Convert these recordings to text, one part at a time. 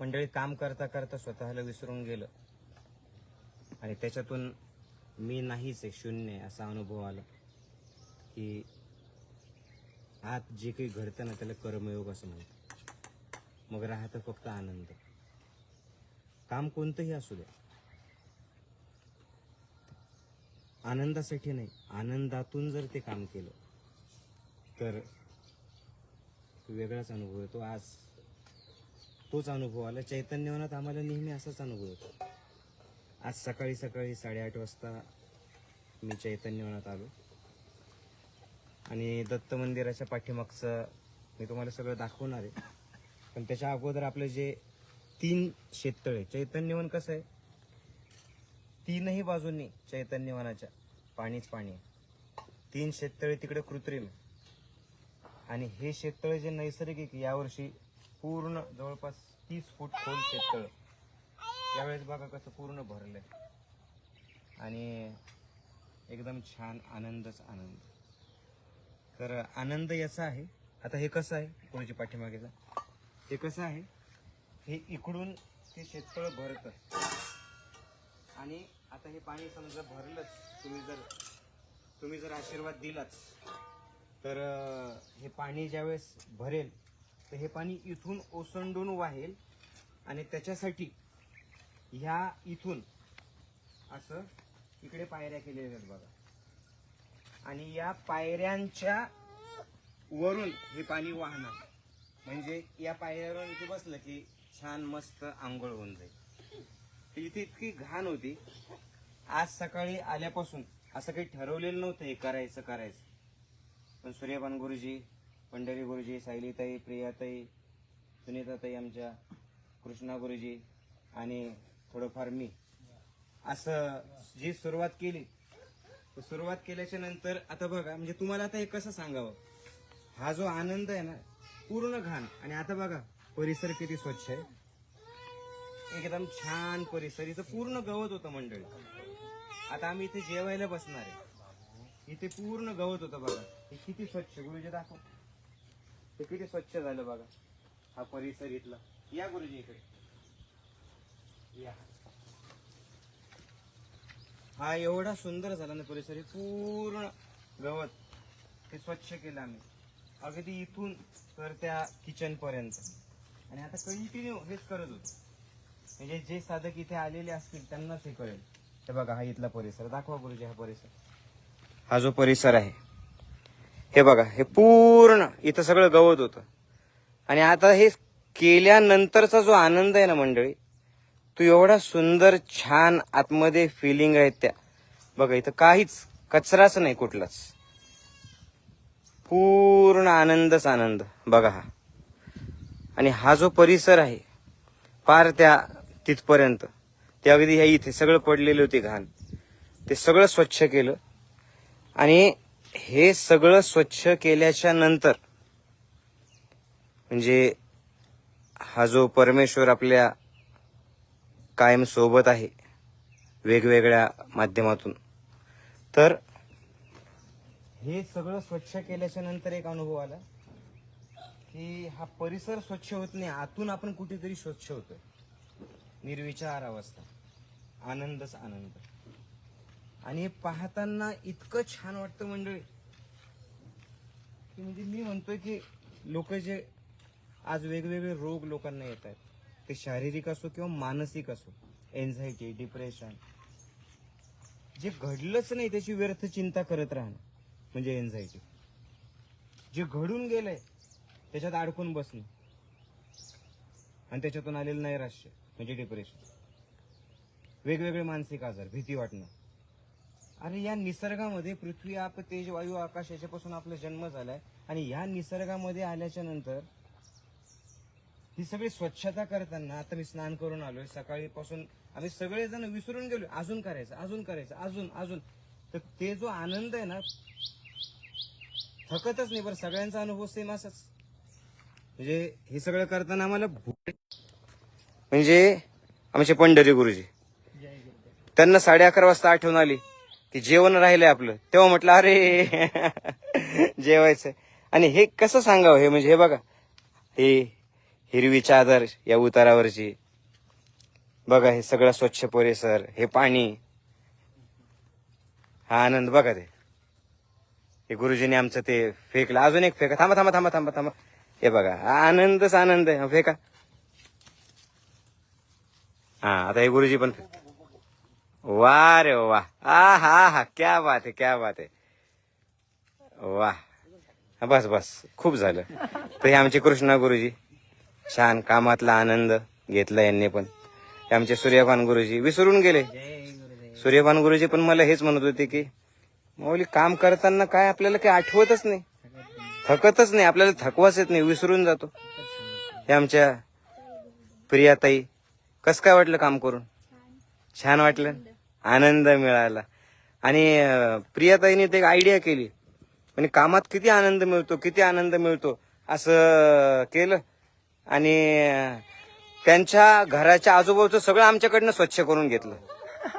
मंडळी काम करता करता स्वतःला विसरून गेलं. आणि त्याच्यातून मी नाहीच आहे शून्य असा अनुभव आला. की आत जे काही घडतं ना त्याला कर्मयोग असं म्हणतात. मग राहतं फक्त आनंद. काम कोणतंही असू द्या. आनंदासाठी नाही आनंदातून जर ते काम केलं तर वेगळाच अनुभव येतो. आज तोच अनुभव आला. चैतन्यवनात आम्हाला नेहमी असाच अनुभव येतो. आज सकाळी सकाळी साडेआठ वाजता मी चैतन्यवनात आलो. आणि दत्त मंदिराच्या पाठीमागचं मी तुम्हाला सगळं दाखवणार आहे. पण त्याच्या अगोदर आपले जे तीन शेततळे चैतन्यवन कसं आहे? तीनही बाजूंनी चैतन्यवनाच्या पाणीच पाणी आहे. तीन शेततळे तिकडे कृत्रिम आणि हे शेततळे जे नैसर्गिक यावर्षी पूर्ण जवळपास तीस फूट खोल शेततळ त्यावेळेस बघा कसं पूर्ण भरलंय. आणि एकदम छान आनंदच आनंद. तर आनंद याचा आहे. आता हे कसं आहे? कोणाच्या पाठीमागेचा हे कसं आहे? हे इकडून ते शेततळ भरतं. आणि आता हे पाणी समजा भरलंच तुम्ही जर तुम्ही जर आशीर्वाद दिलाच तर हे पाणी ज्यावेळेस भरेल तर हे पाणी इथून ओसंडून वाहेल आणि त्याच्यासाठी ह्या इथून असं इकडे पायऱ्या केलेल्या आहेत बघा. आणि या पायऱ्यांच्या वरून हे पाणी वाहणार. म्हणजे या पायऱ्यावरून इथे बसलं की छान मस्त आंघोळ होऊन जाईल. इथे इतकी घाण होती. आज सकाळी आल्यापासून असं काही ठरवलेलं नव्हतं हे करायचं करायचं. पण सूर्यपान गुरुजी पंढरी गुरुजी सायलीताई प्रियाताई सुनीताताई आमच्या कृष्णा गुरुजी आणि थोडंफार मी. असं जी सुरुवात केली तर सुरुवात केल्याच्यानंतर आता बघा म्हणजे तुम्हाला आता हे कसं सांगावं? हा जो आनंद आहे ना पूर्ण घाण. आणि आता बघा परिसर किती स्वच्छ आहे. एकदम छान परिसर. इथं पूर्ण गवत होतं मंडळी. आता आम्ही इथे जेवायला बसणार आहे. इथे पूर्ण गवत होतं बघा. हे किती स्वच्छ गुरुजी दाखव. हे किती स्वच्छ झालं बघा. हा परिसर इथला. या गुरुजी इकडे. या. हा एवढा सुंदर झाला ना परिसर हे पूर्ण गवत. हे स्वच्छ केलं आम्ही. अगदी इथून तर त्या किचन पर्यंत. आणि आता कंटिन्यू हेच करत होतो. म्हणजे जे साधक इथे आलेले असतील त्यांनाच हे कळेल. हे बघा हा इथला परिसर. दाखवा गुरुजी हा परिसर. हा जो परिसर आहे हे बघा हे पूर्ण इथं सगळं गवत होतं. आणि आता हे केल्यानंतरचा जो आनंद आहे ना मंडळी तो एवढा सुंदर छान आतमध्ये फिलिंग आहेत त्या. बघा इथं काहीच कचराच नाही कुठलाच. पूर्ण आनंदच आनंद. बघा हा. आणि हा जो परिसर आहे पार त्या तिथपर्यंत ते अगदी ह्या इथे सगळं पडलेले होते घाण. ते सगळं स्वच्छ केलं. आणि हे सगळं स्वच्छ केल्याच्यानंतर म्हणजे हा जो परमेश्वर आपल्या कायम सोबत आहे वेगवेगळ्या माध्यमातून तर हे सगळं स्वच्छ केल्याच्यानंतर एक अनुभव आला की हा परिसर स्वच्छ होत नाही आतून आपण कुठेतरी स्वच्छ होतोय. निर्विचार अवस्था. आनंदच आनंद. आणि हे पाहताना इतकं छान वाटतं मंडळी. की म्हणजे मी म्हणतोय की लोक जे आज वेगवेगळे रोग लोकांना येत आहेत. ते शारीरिक असो किंवा मानसिक असो एन्झायटी डिप्रेशन जे घडलंच नाही त्याची व्यर्थ चिंता करत राहणं म्हणजे एन्झायटी जे घडून गेलंय त्याच्यात अडकून बसणं आणि त्याच्यातून आलेलं नैराश्य म्हणजे डिप्रेशन वेगवेगळे मानसिक आजार भीती वाटणं. अरे या निसर्गामध्ये पृथ्वी आप तेज वायू आकाश याच्यापासून आपला जन्म झालाय. आणि या निसर्गामध्ये आल्याच्यानंतर ही सगळी स्वच्छता करताना आता मी स्नान करून आलोय. सकाळीपासून आम्ही सगळेजण विसरून गेलो अजून करायचं अजून करायचं अजून अजून. तर ते जो आनंद आहे ना थकतच नाही बरं सगळ्यांचा अनुभव सेम असाच. म्हणजे हे सगळं करताना आम्हाला म्हणजे आमचे पंढरी गुरुजी त्यांना साडे अकरा वाजता आठवण आली. ते जेवण राहिलंय आपलं. तेव्हा म्हटलं अरे जेवायचं आणि हे कसं सांगावं? हे म्हणजे हे बघा. हे हिरवी चादर या उतारावरची. बघा हे सगळं स्वच्छ परिसर हे पाणी. हा आनंद बघा ते. हे गुरुजीने आमचं ते फेकलं. अजून एक फेका. थांबा थांबा थांबा थांबा थांबा. हे बघा हा आनंदच आनंद आहे. फेका. हा आता हे गुरुजी पण फेक- वा रे वा आ हा हा क्या बात आहे क्या बात आहे वा बस बस. खूप झालं. तर हे आमचे कृष्णा गुरुजी. छान कामातला आनंद घेतला यांनी पण. हे आमचे सूर्यपान गुरुजी. विसरून गेले. सूर्यपान गुरुजी पण मला हेच म्हणत होते की मौली काम करताना काय आपल्याला काही आठवतच नाही. थकतच नाही. आपल्याला थकवाच येत नाही. विसरून जातो. हे आमच्या प्रियाताई कसं काय वाटलं काम करून? छान वाटलं? आनंद मिळाला. आणि प्रियाताईने ते एक आयडिया केली. म्हणजे कामात किती आनंद मिळतो किती आनंद मिळतो असं केलं. आणि त्यांच्या घराच्या आजूबाजूचं सगळं आमच्याकडनं स्वच्छ करून घेतलं.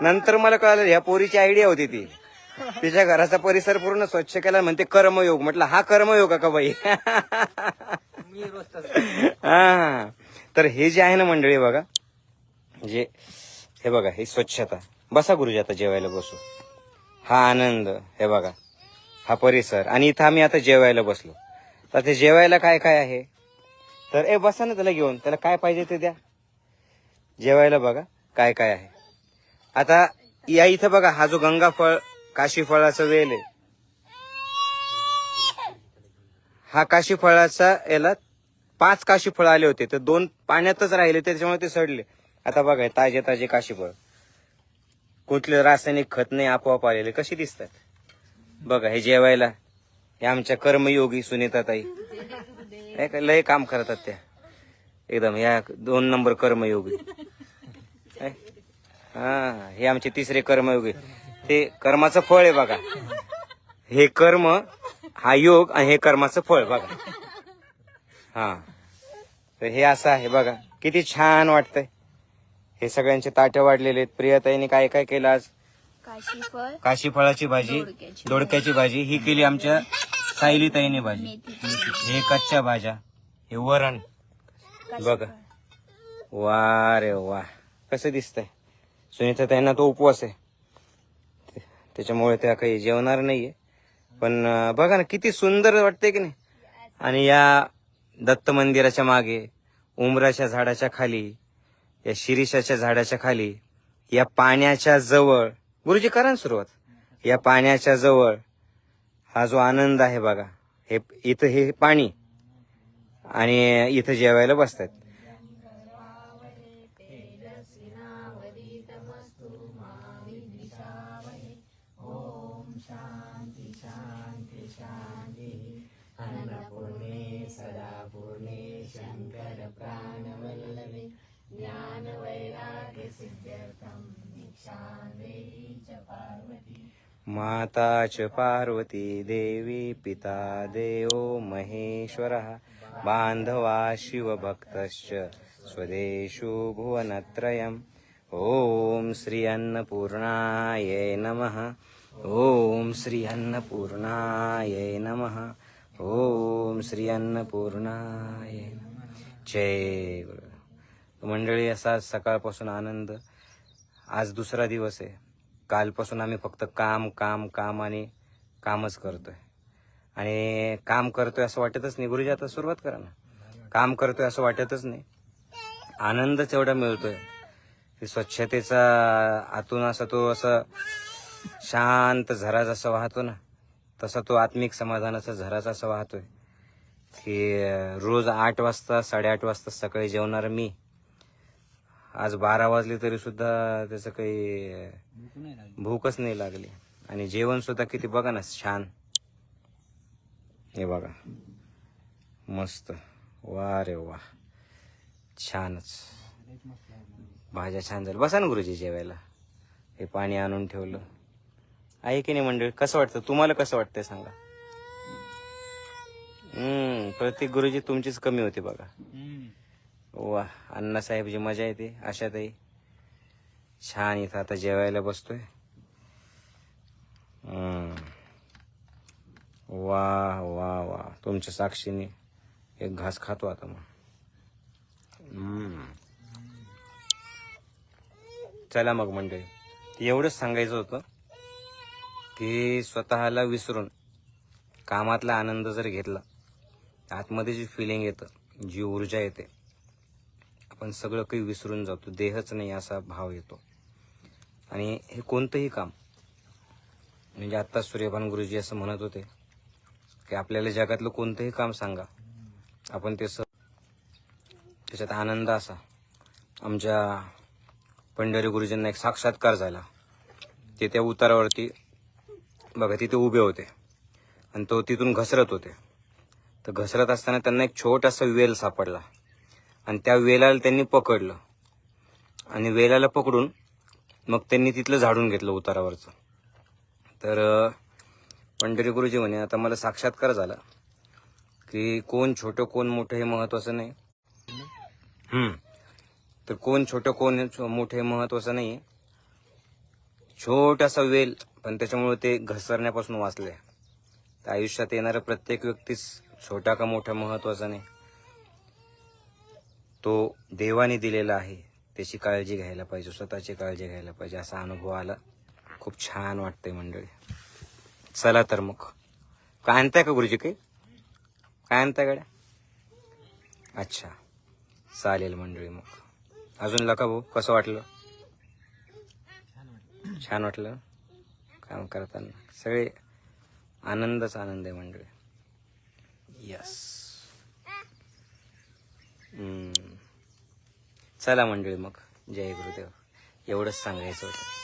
नंतर मला कळालं ह्या पोरीची आयडिया होती ती. तिच्या घराचा परिसर पूर्ण स्वच्छ केला म्हणते कर्मयोग. म्हटलं हा कर्मयोग का बाई? हा. तर हे जे आहे ना मंडळी बघा. जे हे बघा ही स्वच्छता. बसा गुरुजी आता जेवायला बसू. हा आनंद हे बघा. हा परिसर. आणि इथं आम्ही आता जेवायला बसलो. तर ते जेवायला काय काय आहे? तर ए बसा ना त्याला घेऊन. त्याला काय पाहिजे ते द्या. जेवायला बघा काय काय आहे. आता या इथं बघा हा जो गंगा फळ काशी फळाचा वेल आहे. हा काशी फळाचा याला पाच काशी फळ आले होते. तर दोन पाण्यातच राहिले त्याच्यामुळे ते सडले. आता बघा ताजे ताजे काशी फळ कुठले रासायनिक खत नाही आपोआप आलेले. कशी दिसतात? बघा हे जेवायला. हे आमच्या कर्मयोगी सुनीताताई. हे काय लय काम करतात त्या. एकदम या दोन नंबर कर्मयोगी. हा? हे आमचे तिसरे कर्मयोगी. ते कर्माचं फळ आहे बघा. हे कर्म हा योग आणि हे कर्माचं फळ बघा. हा. तर हे असं आहे बघा. किती छान वाटतंय. हे सगळ्यांचे ताटे वाढलेले आहेत. प्रियताईने काय काय केलं आज? काशीफळ काशी फळाची भाजी दोडक्याची. दोडक्याची भाजी. ही केली आमच्या सायलीताईने भाजी. हे कच्च्या भाज्या. हे वरण. बघा. वा रे वा. कसं दिसतंय? सुनीता ताईंना तो उपवास आहे. ते- त्याच्यामुळे त्या काही जेवणार नाहीये. पण बघा ना किती सुंदर वाटतंय की नाही? आणि या दत्त मंदिराच्या मागे उमराच्या झाडाच्या खाली या शिरीषाच्या झाडाच्या खाली या पाण्याच्या जवळ गुरुजी करा ना सुरुवात. या पाण्याच्या जवळ हा जो आनंद आहे बघा हे इथं हे पाणी आणि इथं जेवायला बसतात. माता च पार्वती देवी पिता देवो महेश्वरः। बान्धवा शिवभक्तश्च स्वदेशो भुवनत्रयम्। ॐ श्री अन्नपूर्णायै नमः। ॐ श्री अन्नपूर्णायै नमः। ॐ श्री अन्नपूर्णायै जय गुरु मंडळी असा सकाळपासून आनंद. आज दुसरा दिवस आहे. कालपासून आम्ही फक्त काम काम काम आणि कामच करतोय. आणि काम करतोय असं वाटतच नाही. गुरुजी आता सुरुवात करा ना. काम करतोय असं वाटतच नाही. आनंदच एवढा मिळतोय. की स्वच्छतेचा आतून असा तो असं शांत झरा जसा वाहतो ना तसा तो आत्मिक समाधानाचा झरा जसा वाहतोय. की रोज आठ वाजता साडेआठ वाजता सकाळी जेवणार मी. आज बारा वाजले तरी सुद्धा त्याचं काही भूकच नाही लागली. आणि जेवण सुद्धा किती बघा ना छान. हे बघा. मस्त. वा रे वा. छानच. भाज्या छान झाल्या. बसा ना गुरुजी जेवायला. हे पाणी आणून ठेवलं. आहे की नाही मंडळी? कसं वाटतं? तुम्हाला कसं वाटतंय सांगा? हम्म प्रत्येक गुरुजी तुमचीच कमी होती बघा. वा अण्णासाहेबची मजा येते आशाताई. छान इथं आता जेवायला बसतोय. वा वा वा. तुमच्या साक्षीने एक घास खातो आता मग. चला मग मंडळी. एवढंच सांगायचं होतं की स्वतःला विसरून कामातला आनंद जर घेतला आतमध्ये जी फिलिंग येतं जी ऊर्जा येते आपण सगळं काही विसरून जातो. देहच नाही असा भाव येतो. आणि हे कोणतंही काम म्हणजे आत्ता सूर्यभान गुरुजी असं म्हणत होते की आपल्याला जगातलं कोणतंही काम सांगा. आपण ते स त्याच्यात आनंद असा. आमच्या पंढरी गुरुजींना एक साक्षात्कार झाला. ते त्या उतारावरती बघा तिथे उभे होते. आणि तो तिथून घसरत होते. तर घसरत असताना त्यांना एक छोटासा वेल सापडला. आणि त्या वेलाला त्यांनी पकडलं. आणि वेलाला पकडून मग त्यांनी तिथलं झाडून घेतलं उतारावरचं. तर पंढरी गुरुजी म्हणे आता मला साक्षात्कार झाला की कोण छोटं कोण मोठं हे महत्वाचं नाही. हम्म. तर कोण छोटं कोण हे मोठं हे महत्वाचं नाही. छोटासा वेल पण त्याच्यामुळे ते घसरण्यापासून वाचले तर आयुष्यात येणारा प्रत्येक व्यक्तीच छोटा का मोठा महत्त्वाचा नाही. तो देवाने दिलेला आहे. त्याची काळजी घ्यायला पाहिजे स्वतःची काळजी घ्यायला पाहिजे. असा अनुभव आला. खूप छान वाटतंय मंडळी. चला तर मग. काय आणताय का गुरुजी काही? काय आणताय गाड्या? अच्छा. चालेल मंडळी मग. अजून लका भाऊ. कसं वाटलं? छान वाटलं. काम करताना. सगळे आनंदच आनंद आहे मंडळी. यस चला मंडळी मग. जय गुरुदेव. एवढंच सांगायचं होतं.